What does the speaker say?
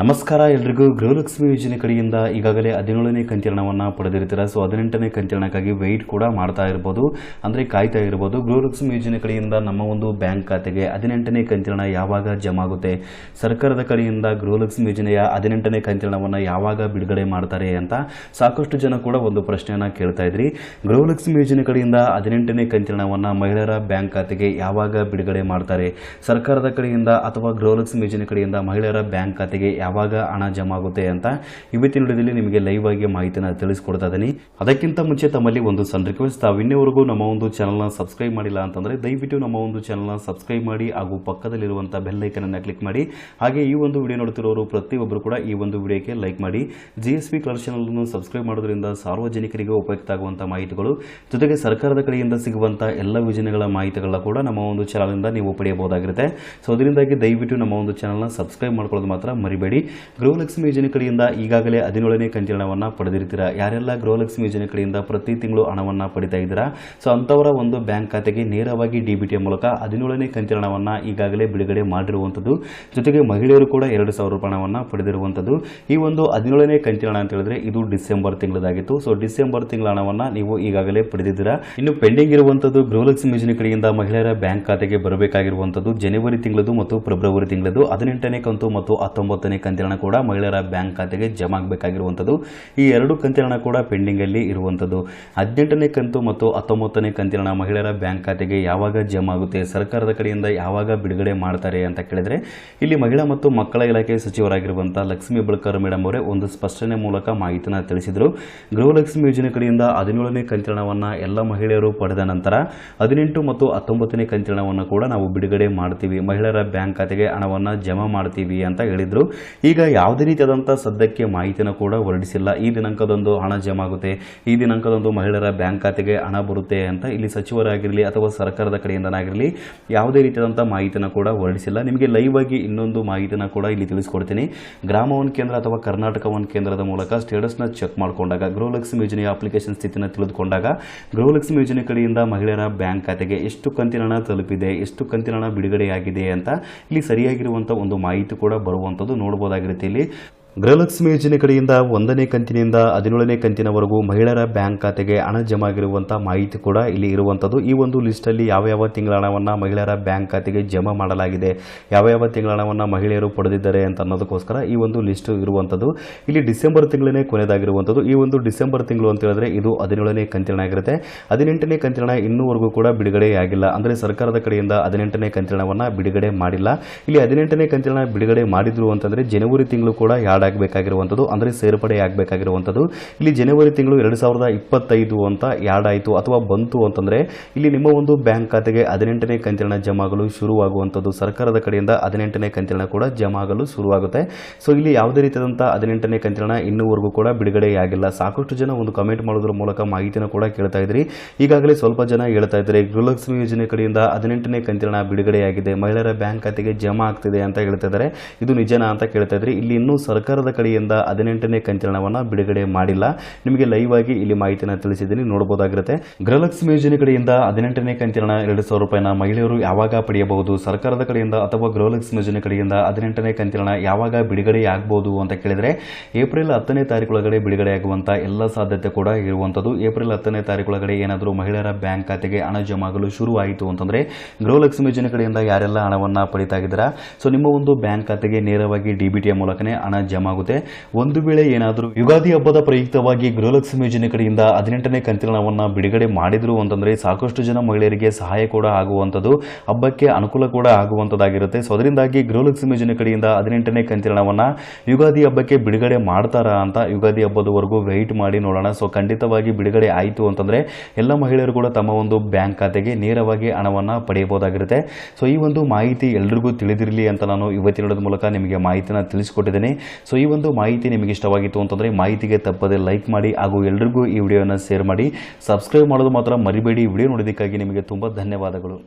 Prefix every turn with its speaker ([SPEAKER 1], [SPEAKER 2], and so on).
[SPEAKER 1] ನಮಸ್ಕಾರ ಎಲ್ರಿಗೂ ಗೃಹಲಕ್ಷ್ಮಿ ಯೋಜನೆ ಕಡೆಯಿಂದ ಈಗಾಗಲೇ ಹದಿನೇಳನೇ ಕಂತಿರಣವನ್ನು ಪಡೆದಿರ್ತೀರ? ಸೊ ಹದಿನೆಂಟನೇ ಕಂತಿರಣಕ್ಕಾಗಿ ವೆಯ್ಟ್ ಕೂಡ ಮಾಡ್ತಾ ಇರ್ಬೋದು. ಅಂದರೆ ಕಾಯ್ತಾ ಇರ್ಬೋದು. ಗೃಹಲಕ್ಷ್ಮಿ ಯೋಜನೆ ಕಡೆಯಿಂದ ನಮ್ಮ ಒಂದು ಬ್ಯಾಂಕ್ ಖಾತೆಗೆ ಹದಿನೆಂಟನೇ ಕಂತಿರಣ ಯಾವಾಗ ಜಮಾ ಆಗುತ್ತೆ? ಸರ್ಕಾರದ ಕಡೆಯಿಂದ ಗೃಹಲಕ್ಷ್ಮಿ ಯೋಜನೆಯ ಹದಿನೆಂಟನೇ ಕಂತಿರಣವನ್ನು ಯಾವಾಗ ಬಿಡುಗಡೆ ಮಾಡ್ತಾರೆ ಅಂತ ಸಾಕಷ್ಟು ಜನ ಕೂಡ ಒಂದು ಪ್ರಶ್ನೆಯನ್ನು ಕೇಳ್ತಾ ಇದ್ರಿ. ಗೃಹಲಕ್ಷ್ಮಿ ಯೋಜನೆ ಕಡೆಯಿಂದ ಹದಿನೆಂಟನೇ ಕಂತಿರಣವನ್ನು ಮಹಿಳೆಯರ ಬ್ಯಾಂಕ್ ಖಾತೆಗೆ ಯಾವಾಗ ಬಿಡುಗಡೆ ಮಾಡ್ತಾರೆ? ಸರ್ಕಾರದ ಕಡೆಯಿಂದ ಅಥವಾ ಗೃಹಲಕ್ಷ್ಮಿ ಯೋಜನೆ ಕಡೆಯಿಂದ ಮಹಿಳೆಯರ ಬ್ಯಾಂಕ್ ಖಾತೆಗೆ ಯಾವಾಗ ಹಣ ಜಮಾ ಆಗುತ್ತೆ ಅಂತ ಇವತ್ತಿನ ವಿಡಿಯೋದಲ್ಲಿ ನಿಮಗೆ ಲೈವ್ ಆಗಿ ಮಾಹಿತಿನ ತಿಳಿಸ್ಕೊಡ್ತಾ ಇದ್ದೀನಿ. ಅದಕ್ಕಿಂತ ಮುಂಚೆ ತಮ್ಮಲ್ಲಿ ಒಂದು ಸಣ್ಣ ರಿಕ್ವೆಸ್ಟ್ ತಾವು ನಮ್ಮ ಒಂದು ಚಾನಲ್ನ ಸಬ್ಸ್ಕ್ರೈಬ್ ಮಾಡಿಲ್ಲ ಅಂತಂದರೆ ದಯವಿಟ್ಟು ನಮ್ಮ ಒಂದು ಚಾನಲ್ನ ಸಬ್ಸ್ಕ್ರೈಬ್ ಮಾಡಿ ಹಾಗೂ ಪಕ್ಕದಲ್ಲಿರುವಂಥ ಬೆಲ್ ಐಕನನ್ನು ಕ್ಲಿಕ್ ಮಾಡಿ. ಹಾಗೆ ಈ ಒಂದು ವಿಡಿಯೋ ನೋಡ್ತಿರೋರು ಪ್ರತಿಯೊಬ್ಬರು ಕೂಡ ಈ ಒಂದು ವಿಡಿಯೋಕ್ಕೆ ಲೈಕ್ ಮಾಡಿ. ಜಿ ಎಸ್ ಪಿ ಕಲರ್ ಚಾನಲನ್ನು ಸಬ್ಸ್ಕ್ರೈಬ್ ಮಾಡೋದ್ರಿಂದ ಸಾರ್ವಜನಿಕರಿಗೆ ಉಪಯುಕ್ತ ಆಗುವಂಥ ಮಾಹಿತಿಗಳು, ಜೊತೆಗೆ ಸರ್ಕಾರದ ಕಡೆಯಿಂದ ಸಿಗುವಂಥ ಎಲ್ಲ ಯೋಜನೆಗಳ ಮಾಹಿತಿಗಳನ್ನ ಕೂಡ ನಮ್ಮ ಒಂದು ಚಾನಲಿಂದ ನೀವು ಪಡೆಯಬಹುದಾಗಿರುತ್ತೆ. ಸೊ ಅದರಿಂದಾಗಿ ದಯವಿಟ್ಟು ನಮ್ಮ ಒಂದು ಚಾನಲ್ನ ಸಬ್ಸ್ಕ್ರೈಬ್ ಮಾಡ್ಕೊಳ್ಳೋದು ಮಾತ್ರ ಮರಿಬೇಡಿ. ಗೃಹಲಕ್ಷ್ಮಿ ಯೋಜನೆ ಕಡೆಯಿಂದ ಈಗಾಗಲೇ ಹದಿನೇಳನೇ ಕಂತಿರಣವನ್ನು ಪಡೆದಿರ್ತೀರಾ? ಯಾರೆಲ್ಲ ಗೃಹಲಕ್ಷ್ಮಿ ಯೋಜನೆ ಕಡೆಯಿಂದ ಪ್ರತಿ ತಿಂಗಳು ಹಣವನ್ನು ಪಡಿತಾ ಇದ್ದೀರಾ? ಸೊ ಅಂಥವರ ಒಂದು ಬ್ಯಾಂಕ್ ಖಾತೆಗೆ ನೇರವಾಗಿ ಡಿ ಬಿ ಟಿ ಮೂಲಕ ಹದಿನೇಳನೇ ಕಂತಿರಣವನ್ನು ಈಗಾಗಲೇ ಬಿಡುಗಡೆ ಮಾಡಿರುವಂಥದ್ದು. ಜೊತೆಗೆ ಮಹಿಳೆಯರು ಕೂಡ ಎರಡು ಸಾವಿರ ರೂಪಾಯಿ ಹಣವನ್ನು ಪಡೆದಿರುವಂಥದ್ದು. ಈ ಒಂದು ಹದಿನೇಳನೇ ಕಂತಿರಣ ಅಂತ ಹೇಳಿದ್ರೆ ಇದು ಡಿಸೆಂಬರ್ ತಿಂಗಳದಾಗಿತ್ತು. ಸೊ ಡಿಸೆಂಬರ್ ತಿಂಗಳ ಹಣವನ್ನು ನೀವು ಈಗಾಗಲೇ ಪಡೆದಿದ್ದೀರಾ? ಇನ್ನು ಪೆಂಡಿಂಗ್ ಇರುವಂಥದ್ದು ಗೃಹಲಕ್ಷ್ಮಿ ಯೋಜನೆ ಕಡೆಯಿಂದ ಮಹಿಳೆಯರ ಬ್ಯಾಂಕ್ ಖಾತೆಗೆ ಬರಬೇಕಾಗಿರುವಂಥದ್ದು ಜನವರಿ ತಿಂಗಳದು ಮತ್ತು ಫೆಬ್ರವರಿ ತಿಂಗಳದು. ಹದಿನೆಂಟನೇ ಕಂತು ಮತ್ತು ಹತ್ತೊಂಬತ್ತನೇ ಕಂತಿರಣ ಕೂಡ ಮಹಿಳೆಯರ ಬ್ಯಾಂಕ್ ಖಾತೆಗೆ ಜಮಾ ಆಗಬೇಕಾಗಿರುವಂಥದ್ದು. ಈ ಎರಡು ಕಂತಿರಣ ಕೂಡ ಪೆಂಡಿಂಗ್ ಅಲ್ಲಿ ಇರುವಂಥದ್ದು. ಹದಿನೆಂಟನೇ ಕಂತು ಮತ್ತು ಹತ್ತೊಂಬತ್ತನೇ ಕಂತಿರಣ ಮಹಿಳೆಯರ ಬ್ಯಾಂಕ್ ಖಾತೆಗೆ ಯಾವಾಗ ಜಮಾ ಆಗುತ್ತೆ, ಸರ್ಕಾರದ ಕಡೆಯಿಂದ ಯಾವಾಗ ಬಿಡುಗಡೆ ಮಾಡ್ತಾರೆ ಅಂತ ಕೇಳಿದ್ರೆ, ಇಲ್ಲಿ ಮಹಿಳಾ ಮತ್ತು ಮಕ್ಕಳ ಇಲಾಖೆ ಸಚಿವರಾಗಿರುವಂಥ ಲಕ್ಷ್ಮೀ ಬಳ್ಕರ್ ಮೇಡಮ್ ಅವರೇ ಒಂದು ಸ್ಪಷ್ಟನೆ ಮೂಲಕ ಮಾಹಿತಿನ ತಿಳಿಸಿದರು. ಗೃಹಲಕ್ಷ್ಮಿ ಯೋಜನೆ ಕಡೆಯಿಂದ ಹದಿನೇಳನೇ ಕಂತಿರಣವನ್ನು ಎಲ್ಲ ಮಹಿಳೆಯರು ಪಡೆದ ನಂತರ, ಹದಿನೆಂಟು ಮತ್ತು ಹತ್ತೊಂಬತ್ತನೇ ಕಂತಿನವನ್ನು ಕೂಡ ನಾವು ಬಿಡುಗಡೆ ಮಾಡ್ತೀವಿ. ಮಹಿಳೆಯರ ಬ್ಯಾಂಕ್ ಖಾತೆಗೆ ಹಣವನ್ನು ಜಮಾ ಮಾಡ್ತೀವಿ ಅಂತ ಹೇಳಿದರು. ಈಗ ಯಾವುದೇ ರೀತಿಯಾದಂಥ ಸದ್ಯಕ್ಕೆ ಮಾಹಿತಿನ ಕೂಡ ಹೊರಡಿಸಿಲ್ಲ. ಈ ದಿನಾಂಕದಂದು ಹಣ ಜಮಾ ಆಗುತ್ತೆ ಈ ದಿನಾಂಕದಂದು ಮಹಿಳೆಯರ ಬ್ಯಾಂಕ್ ಖಾತೆಗೆ ಹಣ ಬರುತ್ತೆ ಅಂತ ಇಲ್ಲಿ ಸಚಿವರಾಗಿರಲಿ ಅಥವಾ ಸರ್ಕಾರದ ಕಡೆಯಿಂದನಾಗಿರಲಿ ಯಾವುದೇ ರೀತಿಯಾದಂಥ ಮಾಹಿತಿನ ಕೂಡ ಹೊರಡಿಸಿಲ್ಲ. ನಿಮಗೆ ಲೈವ್ ಆಗಿ ಇನ್ನೊಂದು ಮಾಹಿತಿನ ಕೂಡ ಇಲ್ಲಿ ತಿಳಿಸ್ಕೊಡ್ತೀನಿ. ಗ್ರಾಮ ಒನ್ ಕೇಂದ್ರ ಅಥವಾ ಕರ್ನಾಟಕ ಒನ್ ಕೇಂದ್ರದ ಮೂಲಕ ಸ್ಟೇಟಸ್ನ ಚೆಕ್ ಮಾಡಿಕೊಂಡಾಗ, ಗೃಹಲಕ್ಷ್ಮಿ ಯೋಜನೆಯ ಅಪ್ಲಿಕೇಶನ್ ಸ್ಥಿತಿನ ತಿಳಿದುಕೊಂಡಾಗ, ಗೃಹಲಕ್ಷ್ಮಿ ಯೋಜನೆ ಕಡೆಯಿಂದ ಮಹಿಳೆಯರ ಬ್ಯಾಂಕ್ ಖಾತೆಗೆ ಎಷ್ಟು ಕಂತಿನ ಹಣ ತಲುಪಿದೆ, ಎಷ್ಟು ಕಂತಿನ ಹಣ ಬಿಡುಗಡೆಯಾಗಿದೆ ಅಂತ ಇಲ್ಲಿ ಸರಿಯಾಗಿರುವಂಥ ಒಂದು ಮಾಹಿತಿ ಕೂಡ ಬರುವಂಥದ್ದು ನೋಡ್ಬೋದಾಗಿರುತ್ತೆ ಇಲ್ಲಿ. ಗೃಹಲಕ್ಷ್ಮಿ ಯೋಜನೆ ಕಡೆಯಿಂದ ಒಂದನೇ ಕಂತಿನಿಂದ ಹದಿನೇಳನೇ ಕಂತಿನವರೆಗೂ ಮಹಿಳೆಯರ ಬ್ಯಾಂಕ್ ಖಾತೆಗೆ ಹಣ ಜಮಾ ಆಗಿರುವಂಥ ಮಾಹಿತಿ ಕೂಡ ಇಲ್ಲಿ ಇರುವಂಥದ್ದು ಈ ಒಂದು ಲಿಸ್ಟಲ್ಲಿ ಯಾವ ಯಾವ ತಿಂಗಳ ಹಣವನ್ನು ಮಹಿಳೆಯರ ಬ್ಯಾಂಕ್ ಖಾತೆಗೆ ಜಮಾ ಮಾಡಲಾಗಿದೆ ಯಾವ ಯಾವ ತಿಂಗಳ ಹಣವನ್ನು ಮಹಿಳೆಯರು ಪಡೆದಿದ್ದಾರೆ ಅಂತ ಅನ್ನೋದಕ್ಕೋಸ್ಕರ ಈ ಒಂದು ಲಿಸ್ಟ್ ಇರುವಂಥದ್ದು ಇಲ್ಲಿ ಡಿಸೆಂಬರ್ ತಿಂಗಳೇ ಕೊನೆಯದಾಗಿರುವಂಥದ್ದು ಈ ಒಂದು ಡಿಸೆಂಬರ್ ತಿಂಗಳು ಅಂತ ಹೇಳಿದ್ರೆ ಇದು ಹದಿನೇಳನೇ ಕಂತಿನ ಆಗಿರುತ್ತೆ. ಹದಿನೆಂಟನೇ ಕಂತಿನ ಇನ್ನೂವರೆಗೂ ಕೂಡ ಬಿಡುಗಡೆಯಾಗಿಲ್ಲ ಅಂದರೆ ಸರ್ಕಾರದ ಕಡೆಯಿಂದ ಹದಿನೆಂಟನೇ ಕಂತಿನವನ್ನು ಬಿಡುಗಡೆ ಮಾಡಿಲ್ಲ. ಇಲ್ಲಿ ಹದಿನೆಂಟನೇ ಕಂತಿನ ಬಿಡುಗಡೆ ಮಾಡಿದ್ರು ಅಂತಂದರೆ ಜನವರಿ ತಿಂಗಳು ಕೂಡ ಯಾಡ್ ಆಗಬೇಕಾಗಿರುವಂಥದ್ದು ಅಂದರೆ ಸೇರ್ಪಡೆ ಆಗಬೇಕಾಗಿರುವಂಥದ್ದು ಇಲ್ಲಿ ಜನವರಿ ತಿಂಗಳು ಎರಡು ಸಾವಿರದ ಇಪ್ಪತ್ತೈದು ಅಂತ ಯಾಡ್ ಆಯಿತು ಅಥವಾ ಬಂತು ಅಂತಂದರೆ, ಇಲ್ಲಿ ನಿಮ್ಮ ಒಂದು ಬ್ಯಾಂಕ್ ಖಾತೆಗೆ ಹದಿನೆಂಟನೇ ಕಂತಿನ ಜಮಾಗಲು ಶುರುವಾಗುವಂಥದ್ದು ಸರ್ಕಾರದ ಕಡೆಯಿಂದ ಹದಿನೆಂಟನೇ ಕಂತಿನ ಕೂಡ ಜಮಾಗಲು ಶುರುವಾಗುತ್ತೆ. ಸೊ ಇಲ್ಲಿ ಯಾವುದೇ ರೀತಿಯಾದಂಥ ಹದಿನೆಂಟನೇ ಕಂತಿನ ಇನ್ನೂವರೆಗೂ ಕೂಡ ಬಿಡುಗಡೆಯಾಗಿಲ್ಲ. ಸಾಕಷ್ಟು ಜನ ಒಂದು ಕಮೆಂಟ್ ಮಾಡೋದ್ರ ಮೂಲಕ ಮಾಹಿತಿನ ಕೂಡ ಕೇಳ್ತಾ ಇದ್ರಿ. ಈಗಾಗಲೇ ಸ್ವಲ್ಪ ಜನ ಹೇಳ್ತಾ ಇದ್ದಾರೆ ಗೃಹಲಕ್ಷ್ಮಿ ಯೋಜನೆ ಕಡೆಯಿಂದ ಹದಿನೆಂಟನೇ ಕಂತಿನ ಬಿಡುಗಡೆಯಾಗಿದೆ. ಮಹಿಳೆಯರ ಬ್ಯಾಂಕ್ ಖಾತೆಗೆ ಜಮಾ ಆಗ್ತಿದೆ ಅಂತ ಹೇಳ್ತಾ ಇದ್ದಾರೆ. ಇದು ನಿಜನಾ ಅಂತ ಕೇಳ್ತಾ ಇದ್ರಿ. ಇಲ್ಲಿ ಇನ್ನೂ ಸರ್ಕಾರದ ಕಡೆಯಿಂದ ಹದಿನೆಂಟನೇ ಕಂತಿರಣವನ್ನು ಬಿಡುಗಡೆ ಮಾಡಿಲ್ಲ. ನಿಮಗೆ ಲೈವ್ ಆಗಿ ಇಲ್ಲಿ ಮಾಹಿತಿಯನ್ನು ತಿಳಿಸಿದ್ದೀನಿ ನೋಡಬಹುದಾಗಿರುತ್ತೆ ಗೃಹಲಕ್ಷ್ಮಿ ಯೋಜನೆ ಕಡೆಯಿಂದ ಹದಿನೆಂಟನೇ ಕಂಚಲನ ಎರಡು ಸಾವಿರ ರೂಪಾಯಿನ ಮಹಿಳೆಯರು ಯಾವಾಗ ಪಡೆಯಬಹುದು? ಸರ್ಕಾರದ ಕಡೆಯಿಂದ ಅಥವಾ ಗೃಹಲಕ್ಷ್ಮಿ ಯೋಜನೆ ಕಡೆಯಿಂದ ಹದಿನೆಂಟನೇ ಕಂತಿನ ಯಾವಾಗ ಬಿಡುಗಡೆ ಆಗಬಹುದು ಅಂತ ಕೇಳಿದ್ರೆ, ಏಪ್ರಿಲ್ ಹತ್ತನೇ ತಾರೀಕೊಳಗಡೆ ಬಿಡುಗಡೆ ಆಗುವಂತಹ ಎಲ್ಲ ಸಾಧ್ಯತೆ ಕೂಡ ಇರುವಂಥದ್ದು ಏಪ್ರಿಲ್ ಹತ್ತನೇ ತಾರೀಕೊಳಗಡೆ ಏನಾದರೂ ಮಹಿಳೆಯರ ಬ್ಯಾಂಕ್ ಖಾತೆಗೆ ಹಣ ಜಮಾಗಲು ಶುರು ಆಯಿತು ಅಂತಂದ್ರೆ, ಗೃಹಲಕ್ಷ್ಮಿ ಯೋಜನೆ ಕಡೆಯಿಂದ ಯಾರೆಲ್ಲ ಹಣವನ್ನ ಪಡಿತಾ ಇದ್ದೀರಾ? ಸೊ, ನಿಮ್ಮ ಒಂದು ಬ್ಯಾಂಕ್ ಖಾತೆಗೆ ನೇರವಾಗಿ ಡಿ ಬಿ ಟಿಯ ಮೂಲಕನೇ ಹಣ ಆಗುತ್ತೆ ಒಂದು ವೇಳೆ ಏನಾದರೂ ಯುಗಾದಿ ಹಬ್ಬದ ಪ್ರಯುಕ್ತವಾಗಿ ಗೃಹಲಕ್ಷ್ಮಿ ಯೋಜನೆ ಕಡೆಯಿಂದ ಹದಿನೆಂಟನೇ ಕಂತಿರಣವನ್ನ ಬಿಡುಗಡೆ ಮಾಡಿದ್ರು ಅಂತಂದ್ರೆ ಸಾಕಷ್ಟು ಜನ ಮಹಿಳೆಯರಿಗೆ ಸಹಾಯ ಕೂಡ ಆಗುವಂಥದ್ದು, ಹಬ್ಬಕ್ಕೆ ಅನುಕೂಲ ಕೂಡ ಆಗುವಂಥದ್ದಾಗಿರುತ್ತೆ. ಸೊ, ಅದರಿಂದಾಗಿ ಗೃಹಲಕ್ಷ್ಮಿ ಯೋಜನೆ ಕಡೆಯಿಂದ ಹದಿನೆಂಟನೇ ಕಂತಿರಣವನ್ನ ಯುಗಾದಿ ಹಬ್ಬಕ್ಕೆ ಬಿಡುಗಡೆ ಮಾಡ್ತಾರಾ ಅಂತ ಯುಗಾದಿ ಹಬ್ಬದವರೆಗೂ ವೆಯ್ಟ್ ಮಾಡಿ ನೋಡೋಣ. ಸೊ, ಖಂಡಿತವಾಗಿ ಬಿಡುಗಡೆ ಆಯಿತು ಅಂತಂದ್ರೆ ಎಲ್ಲ ಮಹಿಳೆಯರು ಕೂಡ ತಮ್ಮ ಒಂದು ಬ್ಯಾಂಕ್ ಖಾತೆಗೆ ನೇರವಾಗಿ ಹಣವನ್ನು ಪಡೆಯಬಹುದಾಗಿರುತ್ತೆ. ಸೊ, ಈ ಒಂದು ಮಾಹಿತಿ ಎಲ್ರಿಗೂ ತಿಳಿದಿರಲಿ ಅಂತ ನಾನು ಇವತ್ತಿನ ಮೂಲಕ ನಿಮಗೆ ಮಾಹಿತಿನ ತಿಳಿಸಿಕೊಟ್ಟಿದ್ದೇನೆ. ಸೊ ಈ ಒಂದು ಮಾಹಿತಿ ನಿಮಗೆ ಇಷ್ಟವಾಗಿತ್ತು ಅಂತಂದರೆ ಮಾಹಿತಿಗೆ ತಪ್ಪದೆ ಲೈಕ್ ಮಾಡಿ ಹಾಗೂ ಎಲ್ರಿಗೂ ಈ ವಿಡಿಯೋನ ಶೇರ್ ಮಾಡಿ. ಸಬ್ಸ್ಕ್ರೈಬ್ ಮಾಡೋದು ಮಾತ್ರ ಮರಿಬೇಡಿ. ವಿಡಿಯೋ ನೋಡೋದಕ್ಕಾಗಿ ನಿಮಗೆ ತುಂಬ ಧನ್ಯವಾದಗಳು.